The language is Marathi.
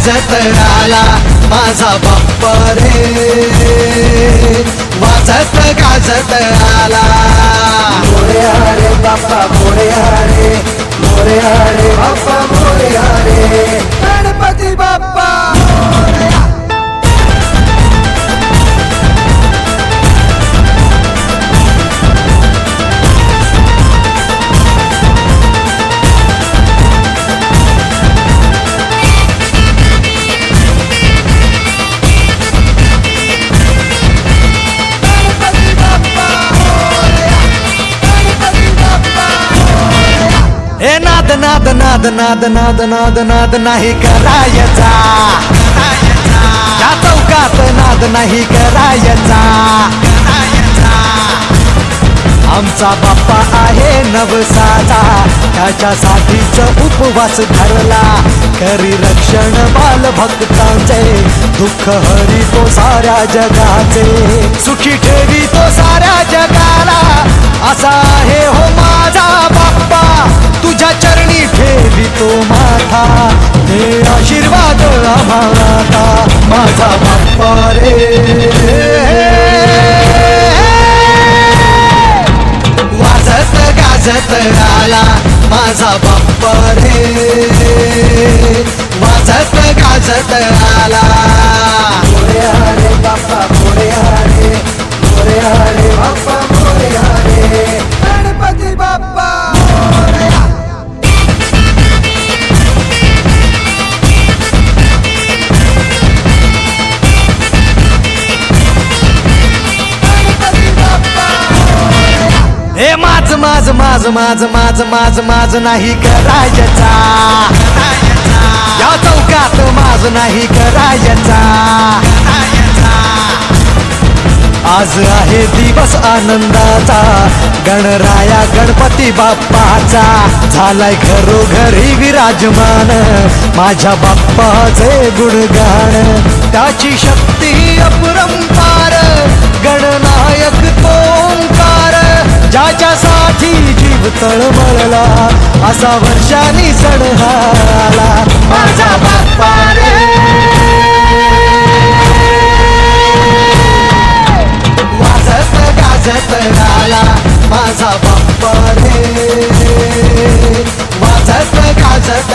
वाजत आला माझा बाप्प रे. वाजत गाजत आला हे नाद नाद नाद नाद नाद नाद नाद नाही करायचा. त्या चौकात नाद नाही करायचा. आमचा बाप्पा आहे नवसाचा त्याच्यासाठीच उपवास धरला. करी रक्षण बालभक्तांचे दुःख हरी तो साऱ्या जगाचे. हे आशीर्वाद आम्हाला माझा बाप्पा रे. वाजत गाजत आला माझा बाप्पा रे. वाजत गाजत आला हे माझ माझ माझ माझ माझ माझ माझ नाही करायचा. या चौकात माझ नाही करायचा. आज आहे दिवस आनंदाचा गणराया गणपती बाप्पाचा. झालाय घरोघरी विराजमान माझ्या बाप्पाचे गुणगान. त्याची शक्ती अपरंपार गणना तळमळला असा वर्षानी सण आला माझा बाप्पा रे. वाजत गाजत गाला माझा बाप्पा रे. वाजत गाजत